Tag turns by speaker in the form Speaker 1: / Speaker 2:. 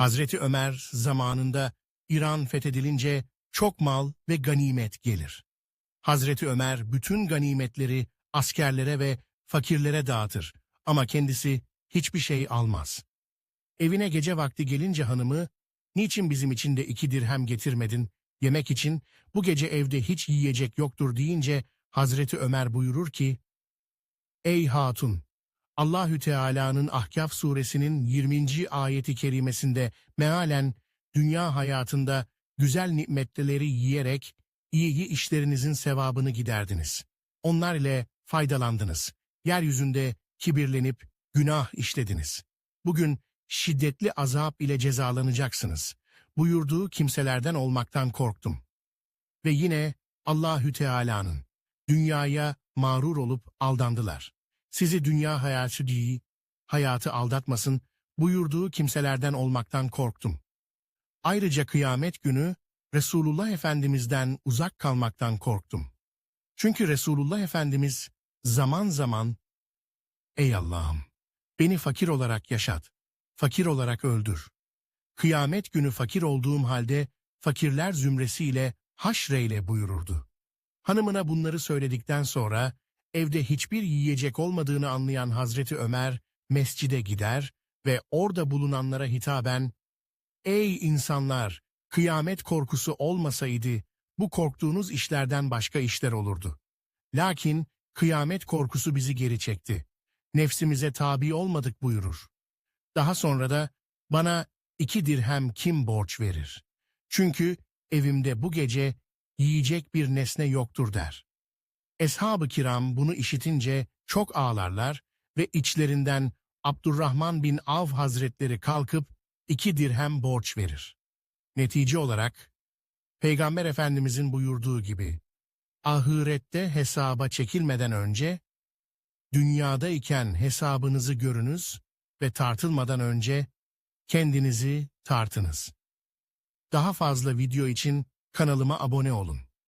Speaker 1: Hazreti Ömer zamanında İran fethedilince çok mal ve ganimet gelir. Hazreti Ömer bütün ganimetleri askerlere ve fakirlere dağıtır ama kendisi hiçbir şey almaz. Evine gece vakti gelince hanımı, niçin bizim için de iki dirhem getirmedin, yemek için bu gece evde hiç yiyecek yoktur deyince Hazreti Ömer buyurur ki, Ey hatun! Allahü Teala'nın Ahkaf suresinin 20. ayeti kerimesinde mealen dünya hayatında güzel nimetleri yiyerek iyi işlerinizin sevabını giderdiniz. Onlar ile faydalandınız. Yeryüzünde kibirlenip günah işlediniz. Bugün şiddetli azap ile cezalanacaksınız. Buyurduğu kimselerden olmaktan korktum. Ve yine Allahü Teala'nın dünyaya mağrur olup aldandılar. Sizi dünya hayatı değil, hayatı aldatmasın buyurduğu kimselerden olmaktan korktum. Ayrıca kıyamet günü Resulullah Efendimiz'den uzak kalmaktan korktum. Çünkü Resulullah Efendimiz zaman zaman Ey Allah'ım! Beni fakir olarak yaşat, fakir olarak öldür. Kıyamet günü fakir olduğum halde fakirler zümresiyle haşreyle buyururdu. Hanımına bunları söyledikten sonra evde hiçbir yiyecek olmadığını anlayan Hazreti Ömer mescide gider ve orada bulunanlara hitaben Ey insanlar! Kıyamet korkusu olmasaydı bu korktuğunuz işlerden başka işler olurdu. Lakin kıyamet korkusu bizi geri çekti. Nefsimize tabi olmadık buyurur. Daha sonra da bana iki dirhem kim borç verir? Çünkü evimde bu gece yiyecek bir nesne yoktur der. Eshab-ı kiram bunu işitince çok ağlarlar ve içlerinden Abdurrahman bin Av Hazretleri kalkıp iki dirhem borç verir. Netice olarak, Peygamber Efendimizin buyurduğu gibi, ahirette hesaba çekilmeden önce, dünyadayken hesabınızı görünüz ve tartılmadan önce kendinizi tartınız. Daha fazla video için kanalıma abone olun.